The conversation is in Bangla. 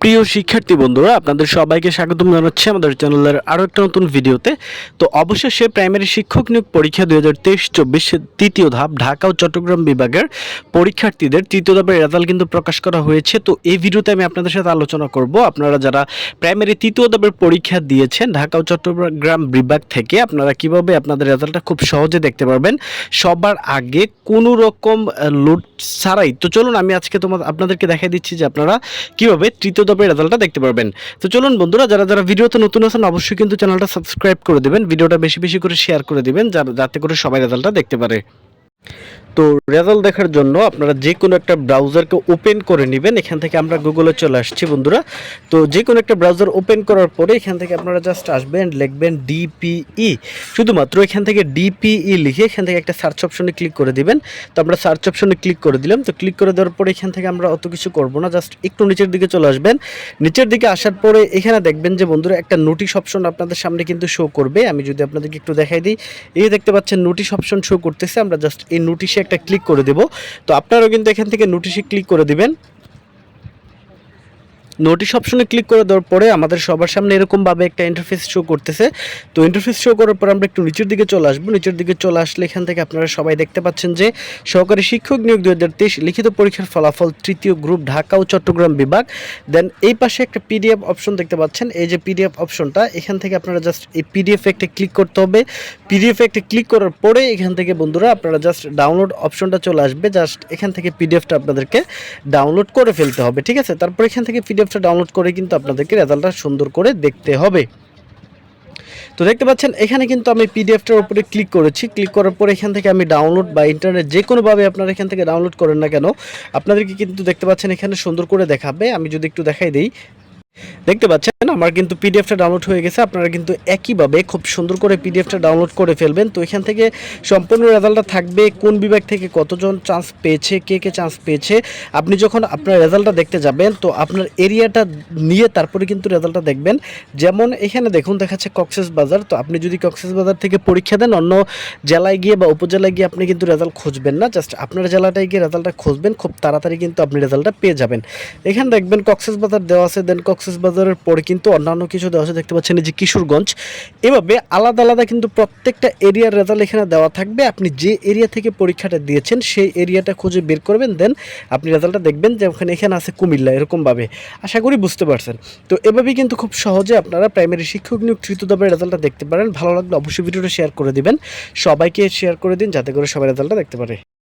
প্রিয় শিক্ষার্থী বন্ধুরা, আপনাদের সবাইকে স্বাগতম জানাচ্ছি আমাদের চ্যানেলের আরও একটা নতুন ভিডিওতে। তো অবশেষে প্রাইমারি শিক্ষক নিয়োগ পরীক্ষা দুই হাজার তেইশ চব্বিশ তৃতীয় ধাপ ঢাকা ও চট্টগ্রাম বিভাগের পরীক্ষার্থীদের তৃতীয় ধাপের রেজাল্ট কিন্তু প্রকাশ করা হয়েছে। তো এই ভিডিওতে আমি আপনাদের সাথে আলোচনা করব। আপনারা যারা প্রাইমারি তৃতীয় ধাপের পরীক্ষা দিয়েছেন ঢাকা ও চট্টগ্রাম বিভাগ থেকে, আপনারা কীভাবে আপনাদের রেজাল্টটা খুব সহজে দেখতে পারবেন? সবার আগে কোনো রকম লোড ছাড়াই, তো চলুন আমি আজকে তোমার আপনাদেরকে দেখাই দিচ্ছি যে আপনারা কীভাবে তৃতীয় ধাপের রেজাল্টটা দেখতে পারবেন। তো চলুন বন্ধুরা, যারা যারা ভিডিওতে নতুন আছেন, অবশ্যই কিন্তু চ্যানেলটা সাবস্ক্রাইব করে দেবেন। ভিডিওটা বেশি বেশি করে শেয়ার করে দিবেন যাতে করে সবাই রেজাল্টটা দেখতে পারে। তো রেজাল্ট দেখার জন্য আপনারা যে কোনো একটা ব্রাউজারকে ওপেন করে নেবেন। এখান থেকে আমরা গুগলে চলে আসছি বন্ধুরা। তো যে কোনো একটা ব্রাউজার ওপেন করার পরে এখান থেকে আপনারা জাস্ট আসবেন, লিখবেন ডিপিই শুধুমাত্র এখান থেকে ডিপিই লিখে এখান থেকে একটা সার্চ অপশনে ক্লিক করে দিবেন। তো আমরা সার্চ অপশনে ক্লিক করে দিলাম। তো ক্লিক করে দেওয়ার পরে এখান থেকে আমরা অত কিছু করব না জাস্ট একটু নিচের দিকে চলে আসবেন। নিচের দিকে আসার পরে এখানে দেখবেন যে বন্ধুরা একটা নোটিশ অপশন আপনাদের সামনে কিন্তু শো করবে। আমি যদি আপনাদেরকে একটু দেখাই দিই। এই দেখতে পাচ্ছেন নোটিশ অপশন শো করতেছে। আমরা জাস্ট এই নোটিশে একটা ক্লিক করে দেব। তো আপনারাও কিন্তু এখান থেকে নোটিশে ক্লিক করে দিবেন। নোটিশ অপশনে ক্লিক করে দেওয়ার পরে আমাদের সবার সামনে এরকমভাবে একটা ইন্টারফেস শো করতেছে। তো ইন্টারফেস শো করার পর আমরা একটু নিচের দিকে চলে আসব। নিচের দিকে চলে আসলে এখান থেকে আপনারা সবাই দেখতে পাচ্ছেন যে, সহকারী শিক্ষক নিয়োগ দুই হাজার তেইশ লিখিত পরীক্ষার ফলাফল তৃতীয় গ্রুপ ঢাকা ও চট্টগ্রাম বিভাগ। দেন এই পাশে একটা পিডিএফ অপশন দেখতে পাচ্ছেন। এই যে পিডিএফ অপশনটা এখান থেকে আপনারা জাস্ট এই পিডিএফ একটা ক্লিক করতে হবে। পিডিএফ একটা ক্লিক করার পরে এখান থেকে বন্ধুরা আপনারা জাস্ট ডাউনলোড অপশনটা চলে আসবে। জাস্ট এখান থেকে পিডিএফটা আপনাদেরকে ডাউনলোড করে ফেলতে হবে, ঠিক আছে? তারপর এখান থেকে পিডিএফটা ডাউনলোড করে কিন্তু আপনাদেরকে রেজাল্টটা সুন্দর করে দেখতে হবে। তো দেখতে পাচ্ছেন, এখানে কিন্তু আমি পিডিএফটার উপরে ক্লিক করেছি। ক্লিক করার পর এখান থেকে আমি ডাউনলোড বা ইন্টারনেট যে কোনোভাবে আপনারা এখান থেকে ডাউনলোড করেন না কেন, আপনাদেরকে কিন্তু দেখতে পাচ্ছেন এখানে সুন্দর করে দেখাবে। আমি যদি একটু দেখাই দিই দেখতে পাচ্ছেন, আমার কিন্তু পিডিএফটা ডাউনলোড হয়ে গেছে, আপনারা কিন্তু একইভাবে খুব সুন্দর করে পিডিএফটা ডাউনলোড করে ফেলবেন। তো এখান থেকে সম্পূর্ণ রেজাল্টটা থাকবে, কোন বিভাগ থেকে কতজন চান্স পেয়েছে, কে কে চান্স পেয়েছে। আপনি যখন আপনার রেজাল্টটা দেখতে যাবেন, তো আপনার এরিয়াটা নিয়ে তারপরে কিন্তু রেজাল্টটা দেখবেন। যেমন এখানে দেখুন, দেখাচ্ছে কক্সেস বাজার তো আপনি যদি কক্সেস বাজার থেকে পরীক্ষা দেন, অন্য জেলায় গিয়ে বা উপজেলায় গিয়ে আপনি কিন্তু রেজাল্ট খুঁজবেন না জাস্ট আপনার জেলাটায় গিয়ে রেজাল্টটা খুঁজবেন, খুব তাড়াতাড়ি কিন্তু আপনি রেজাল্টটা পেয়ে যাবেন। এখানে দেখবেন কক্সেস বাজার দেওয়া আছে দেন কক্সেস বাজারের পরে কিন্তু অন্যান্য কিছু দেওয়া আছে, দেখতে পাচ্ছেন যে কিশোরগঞ্জ। এভাবে আলাদা আলাদা কিন্তু প্রত্যেকটা এরিয়ার রেজাল্ট এখানে দেওয়া থাকবে। আপনি যে এরিয়া থেকে পরীক্ষাটা দিয়েছেন, সেই এরিয়াটা খুঁজে বের করবেন দেন আপনি রেজাল্টটা দেখবেন যে ওখানে এখানে আছে কুমিল্লা এরকমভাবে। আশা করি বুঝতে পারছেন। তো এভাবেই কিন্তু খুব সহজে আপনারা প্রাইমারি শিক্ষক নিয়োগ তৃতীয় দবের রেজাল্টটা দেখতে পারেন। ভালো লাগলে অবশ্যই ভিডিওটা শেয়ার করে দিবেন। সবাইকে শেয়ার করে দিন, যাতে করে সবাই রেজাল্টটা দেখতে পারে।